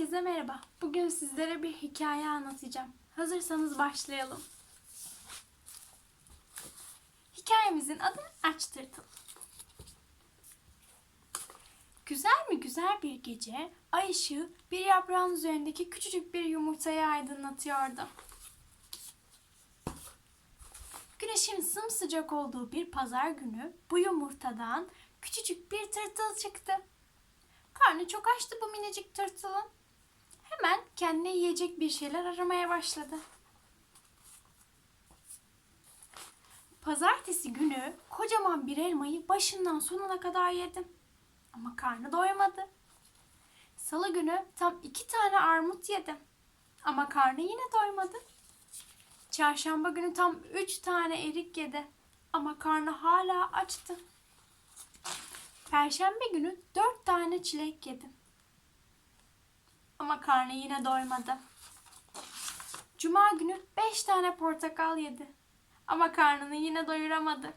Herkese merhaba. Bugün sizlere bir hikaye anlatacağım. Hazırsanız başlayalım. Hikayemizin adı Aç Tırtıl. Güzel mi güzel bir gece, ay ışığı bir yaprağın üzerindeki küçücük bir yumurtayı aydınlatıyordu. Güneşin sımsıcak olduğu bir pazar günü bu yumurtadan küçücük bir tırtıl çıktı. Karnı çok açtı bu minicik tırtılın. Hemen kendine yiyecek bir şeyler aramaya başladı. Pazartesi günü kocaman bir elmayı başından sonuna kadar yedim. Ama karnı doymadı. Salı günü tam iki tane armut yedim. Ama karnı yine doymadı. Çarşamba günü tam üç tane erik yedi. Ama karnı hala açtı. Perşembe günü dört tane çilek yedim. Ama karnı yine doymadı. Cuma günü beş tane portakal yedi. Ama karnını yine doyuramadı.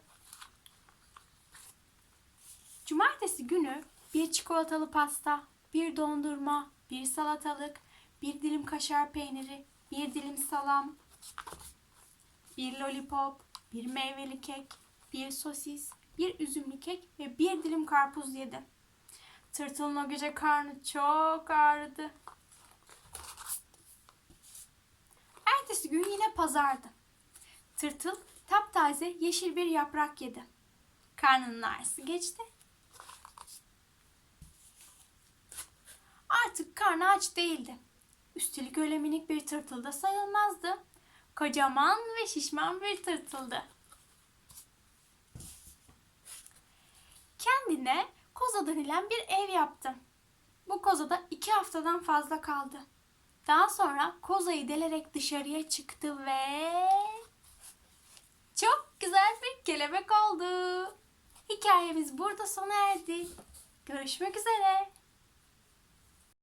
Cumartesi günü bir çikolatalı pasta, bir dondurma, bir salatalık, bir dilim kaşar peyniri, bir dilim salam, bir lollipop, bir meyveli kek, bir sosis, bir üzümlü kek ve bir dilim karpuz yedi. Tırtılın o gece karnı çok ağrıdı. Ertesi gün yine pazardı. Tırtıl taptaze yeşil bir yaprak yedi. Karnının ağrısı geçti. Artık karnı aç değildi. Üstelik öyle minik bir tırtıl da sayılmazdı. Kocaman ve şişman bir tırtıldı. Kendine koza denilen bir ev yaptı. Bu kozada iki haftadan fazla kaldı. Daha sonra kozayı delerek dışarıya çıktı ve çok güzel bir kelebek oldu. Hikayemiz burada sona erdi. Görüşmek üzere.